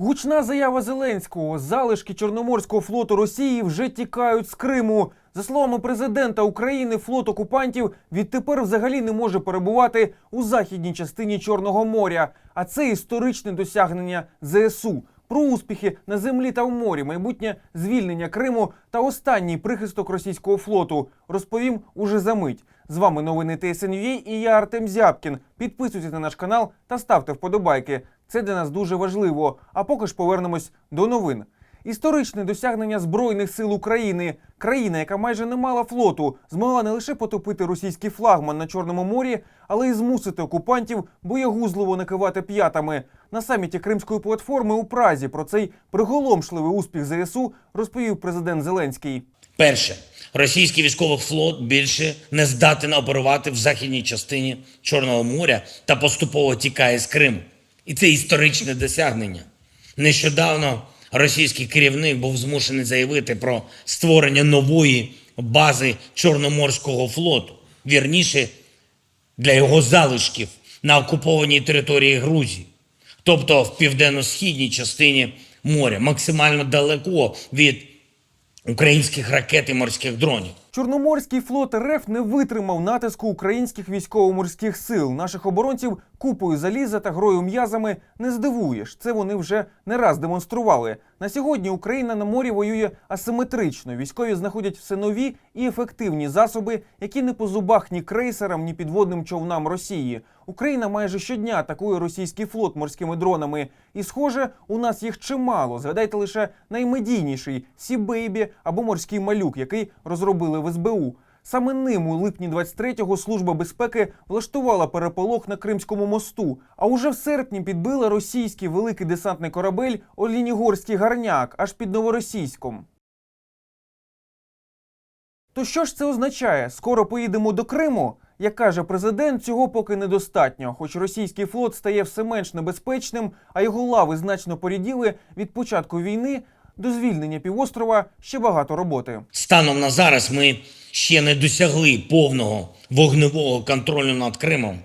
Гучна заява Зеленського. Залишки Чорноморського флоту Росії вже тікають з Криму. За словами президента України, флот окупантів відтепер взагалі не може перебувати у західній частині Чорного моря. А це історичне досягнення ЗСУ. Про успіхи на землі та в морі, майбутнє звільнення Криму та останній прихисток російського флоту розповім уже за мить. З вами новини ТСНЮА і я Артем Зябкін. Підписуйтесь на наш канал та ставте вподобайки. Це для нас дуже важливо. А поки ж повернемось до новин. Історичне досягнення Збройних сил України. Країна, яка майже не мала флоту, змогла не лише потопити російський флагман на Чорному морі, але й змусити окупантів боягузливо накивати п'ятами. На саміті Кримської платформи у Празі про цей приголомшливий успіх ЗСУ розповів президент Зеленський. Перше, російський військовий флот більше не здатен оперувати в західній частині Чорного моря та поступово тікає з Криму. І це історичне досягнення. Нещодавно російський керівник був змушений заявити про створення нової бази Чорноморського флоту, вірніше для його залишків на окупованій території Грузії, тобто в південно-східній частині моря, максимально далеко від українських ракет і морських дронів. Чорноморський флот РФ не витримав натиску українських військово-морських сил. Наших оборонців купою заліза та грою м'язами не здивуєш. Це вони вже не раз демонстрували. На сьогодні Україна на морі воює асиметрично. Військові знаходять все нові і ефективні засоби, які не по зубах ні крейсерам, ні підводним човнам Росії. Україна майже щодня атакує російський флот морськими дронами. І, схоже, у нас їх чимало. Згадайте лише наймедійніший Сі Бейбі або морський малюк, який розробили в СБУ. Саме ним у липні 23-го служба безпеки влаштувала переполох на Кримському мосту. А уже в серпні підбила російський великий десантний корабель Олінігорський гарняк аж під новоросійськом. То що ж це означає? Скоро поїдемо до Криму? Як каже президент, цього поки недостатньо, хоч російський флот стає все менш небезпечним, а його лави значно поріділи від початку війни до звільнення півострова ще багато роботи. Станом на зараз ми ще не досягли повного вогневого контролю над Кримом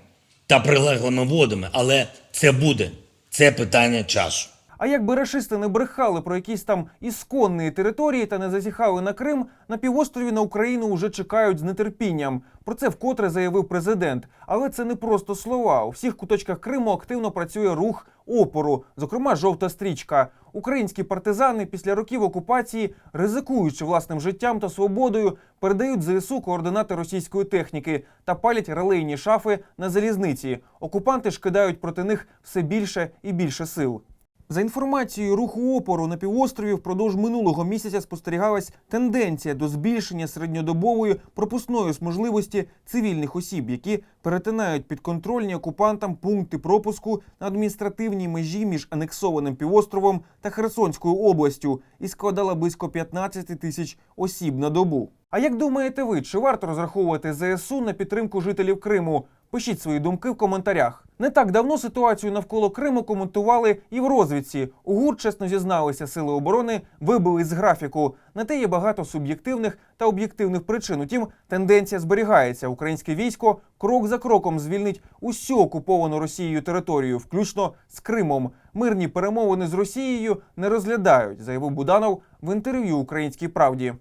та прилеглими водами, але це буде. Це питання часу. А якби рашисти не брехали про якісь там ісконні території та не зазіхали на Крим, на півострові на Україну вже чекають з нетерпінням. Про це вкотре заявив президент. Але це не просто слова. У всіх куточках Криму активно працює рух опору, зокрема жовта стрічка. Українські партизани після років окупації, ризикуючи власним життям та свободою, передають ЗСУ координати російської техніки та палять релейні шафи на залізниці. Окупанти ж кидають проти них все більше і більше сил. За інформацією руху опору на півострові впродовж минулого місяця спостерігалась тенденція до збільшення середньодобової пропускної можливості цивільних осіб, які перетинають підконтрольні окупантам пункти пропуску на адміністративній межі між анексованим півостровом та Херсонською областю і складала близько 15 тисяч осіб на добу. А як думаєте ви, чи варто розраховувати ЗСУ на підтримку жителів Криму? Пишіть свої думки в коментарях. Не так давно ситуацію навколо Криму коментували і в розвідці. У ГУР чесно зізналися, сили оборони вибили з графіку. На те є багато суб'єктивних та об'єктивних причин. Утім, тенденція зберігається. Українське військо крок за кроком звільнить усю окуповану Росією територію, включно з Кримом. Мирні перемовини з Росією не розглядають, заявив Буданов в інтерв'ю Українській правді.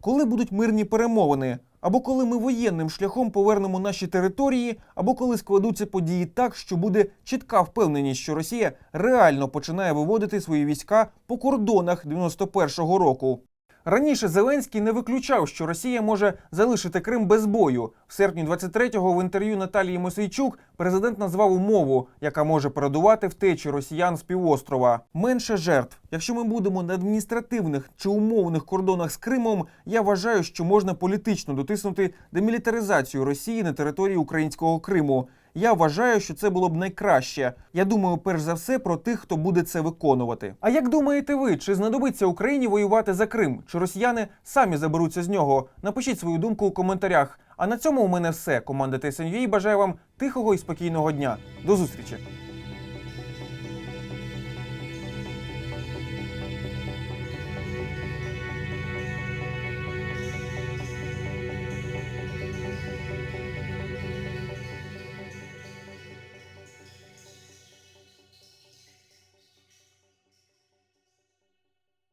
Коли будуть мирні перемовини, або коли ми воєнним шляхом повернемо наші території, або коли складуться події так, що буде чітка впевненість, що Росія реально починає виводити свої війська по кордонах 91-го року. Раніше Зеленський не виключав, що Росія може залишити Крим без бою. В серпні 23-го в інтерв'ю Наталії Мосейчук президент назвав умову, яка може передувати втечі росіян з півострова. Менше жертв. Якщо ми будемо на адміністративних чи умовних кордонах з Кримом, я вважаю, що можна політично дотиснути демілітаризацію Росії на території українського Криму. Я вважаю, що це було б найкраще. Я думаю, перш за все про тих, хто буде це виконувати. А як думаєте ви, чи знадобиться Україні воювати за Крим? Чи росіяни самі заберуться з нього? Напишіть свою думку у коментарях. А на цьому у мене все. Команда ТСНВ бажає вам тихого і спокійного дня. До зустрічі!